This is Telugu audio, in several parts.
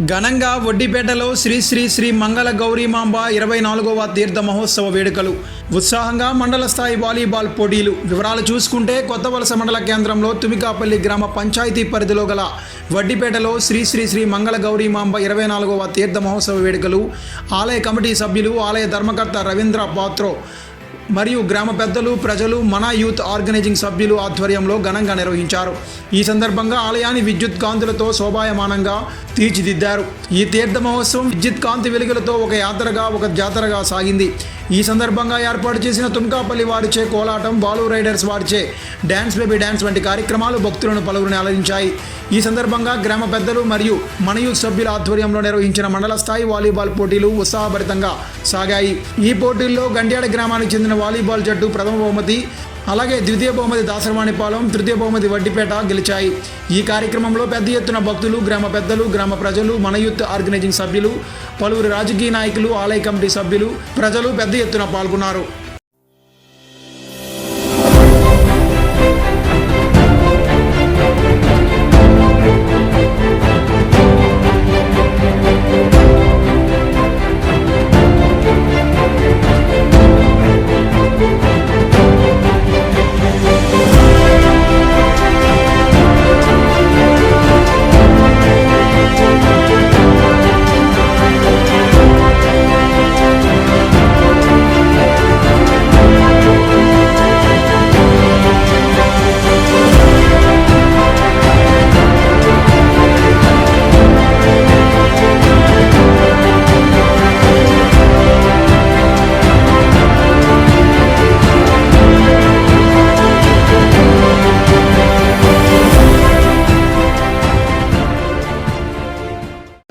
ఘనంగా వడ్డిపేటలో శ్రీ శ్రీ శ్రీ మంగళ గౌరీమాంబ ఇరవై నాలుగవ తీర్థ మహోత్సవ వేడుకలు. ఉత్సాహంగా మండల స్థాయి వాలీబాల్ పోటీలు. వివరాలు చూసుకుంటే కొత్త వలస మండల కేంద్రంలో తుమికాపల్లి గ్రామ పంచాయతీ పరిధిలో గల వడ్డిపేటలో శ్రీ శ్రీ శ్రీ మంగళ గౌరీమాంబ ఇరవై నాలుగవ తీర్థ మహోత్సవ వేడుకలు. ఆలయ కమిటీ సభ్యులు ఆలయ ధర్మకర్త రవీంద్ర పాత్రో మరియు గ్రామ పెద్దలు ప్రజలు మన యూత్ ఆర్గనైజింగ్ సభ్యులు ఆధ్వర్యంలో ఘనంగా నిర్వహించారు. ఈ సందర్భంగా ఆలయాన్ని విద్యుత్ కాంతులతో శోభాయమానంగా తీర్చిదిద్దారు. ఈ తీర్థ మహోత్సవం విద్యుత్ కాంతి వెలుగులతో ఒక యాత్రగా ఒక జాతరగా సాగింది. ఈ సందర్భంగా ఏర్పాటు చేసిన తుమ్కాపల్లి వారిచే కోలాటం బాలు రైడర్స్ వారిచే డ్యాన్స్ బేబీ డ్యాన్స్ వంటి కార్యక్రమాలు భక్తులను పలువురిని అలరించాయి ఈ సందర్భంగా గ్రామ పెద్దలు మరియు మనయూత్ సభ్యుల ఆధ్వర్యంలో నిర్వహించిన మండల స్థాయి వాలీబాల్ పోటీలు ఉత్సాహభరితంగా సాగాయి. ఈ పోటీల్లో గండ్యాడ గ్రామానికి చెందిన వాలీబాల్ జట్టు ప్రథమ బహుమతి అలాగే ద్వితీయ బహుమతి దాసరవాణిపాలెం తృతీయ బహుమతి వడ్డిపేట గెలిచాయి. ఈ కార్యక్రమంలో పెద్ద ఎత్తున భక్తులు గ్రామ పెద్దలు గ్రామ ప్రజలు మన యూత్ ఆర్గనైజింగ్ సభ్యులు పలువురు రాజకీయ నాయకులు ఆలయ కమిటీ సభ్యులు ప్రజలు పెద్ద ఎత్తున పాల్గొన్నారు.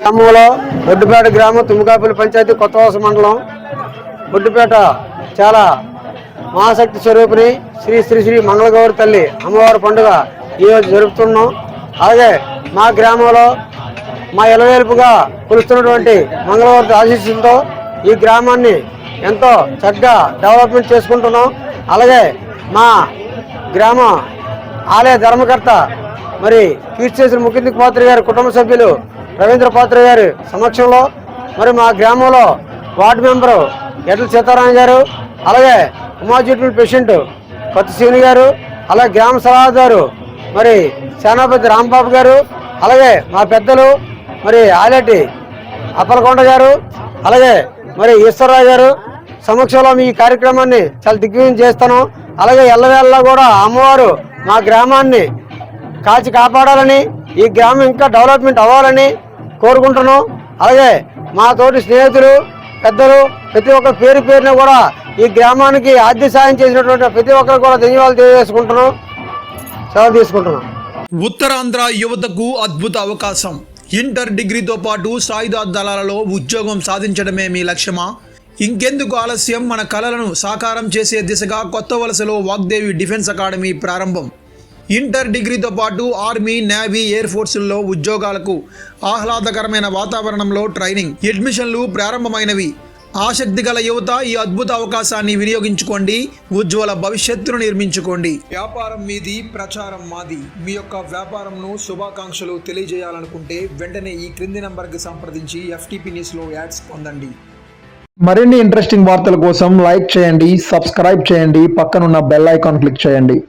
గ్రామంలో ఒడ్డుపేట గ్రామం తుమ్మకాపల్లి పంచాయతీ కొత్తవలస మండలం. ఒడ్డుపేట చాలా మహాశక్తి స్వరూపిణి శ్రీ శ్రీ శ్రీ మంగళగౌరి తల్లి అమ్మవారి పండుగ ఈరోజు జరుపుతున్నాం. అలాగే మా గ్రామంలో మా ఎలవేల్పుగా కొలుస్తున్నటువంటి మంగళవారి ఆశీస్సులతో ఈ గ్రామాన్ని ఎంతో చక్కగా డెవలప్మెంట్ చేసుకుంటున్నాం. అలాగే మా గ్రామ ఆలయ ధర్మకర్త మరి కీర్తి చేసిన ముఖ్యంద్ర పాత్ర గారి కుటుంబ సభ్యులు రవీంద్ర పాత్ర గారి సమక్షంలో మరి మా గ్రామంలో వార్డు మెంబరు ఎడ్ల సీతారాం గారు అలాగే ఉమాజీట్ల పేషెంట్ కొత్త శివుని గారు అలాగే గ్రామ సలహాదారు మరి సేనాపతి రాంబాబు గారు అలాగే మా పెద్దలు మరి ఆలటి అప్పలకొండ గారు అలాగే మరి ఈశ్వరరావు గారు సమక్షంలో మీ కార్యక్రమాన్ని చాలా దిగ్విజయం చేస్తాను. అలాగే ఎల్లవేళ్ళ కూడా అమ్మవారు మా గ్రామాన్ని కాచి కాపాడాలని ఈ గ్రామం ఇంకా డెవలప్మెంట్ అవ్వాలని కోరుకుంటున్నాం. అలాగే మా తోటి స్నేహితులు పెద్దలు ప్రతి ఒక్క పేరు పేరున కూడా ఈ గ్రామానికి ఆద్య సాయం చేసినటువంటి ప్రతి ఒక్కరు కూడా ధన్యవాదాలు తెలియజేసుకుంటున్నాం. సెలవు తీసుకుంటున్నాం. ఉత్తరాంధ్ర యువతకు అద్భుత అవకాశం. ఇంటర్ డిగ్రీతో పాటు సాయుధ దళాలలో ఉద్యోగం సాధించడమే మీ లక్ష్యమా? ఇంకెందుకు ఆలస్యం? మన కళలను సాకారం చేసే దిశగా కొత్త వలసలో వాగ్దేవి డిఫెన్స్ అకాడమీ ప్రారంభం. ఇంటర్ డిగ్రీతో పాటు ఆర్మీ నేవీ ఎయిర్ ఫోర్సుల్లో ఉద్యోగాలకు ఆహ్లాదకరమైన వాతావరణంలో ట్రైనింగ్ అడ్మిషన్లు ప్రారంభమైనవి. ఆసక్తి గల యువత ఈ అద్భుత అవకాశాన్ని వినియోగించుకోండి ఉజ్వల భవిష్యత్తును నిర్మించుకోండి. వ్యాపారం మీది ప్రచారం మాది. మీ యొక్క వ్యాపారంను శుభాకాంక్షలు తెలియజేయాలనుకుంటే వెంటనే ఈ క్రింది నంబర్కి సంప్రదించి ఎఫ్టీపీ న్యూస్లో యాడ్స్ పొందండి. మరిన్ని ఇంట్రెస్టింగ్ వార్తల కోసం లైక్ చేయండి సబ్స్క్రైబ్ చేయండి పక్కనున్న బెల్ ఐకాన్ క్లిక్ చేయండి.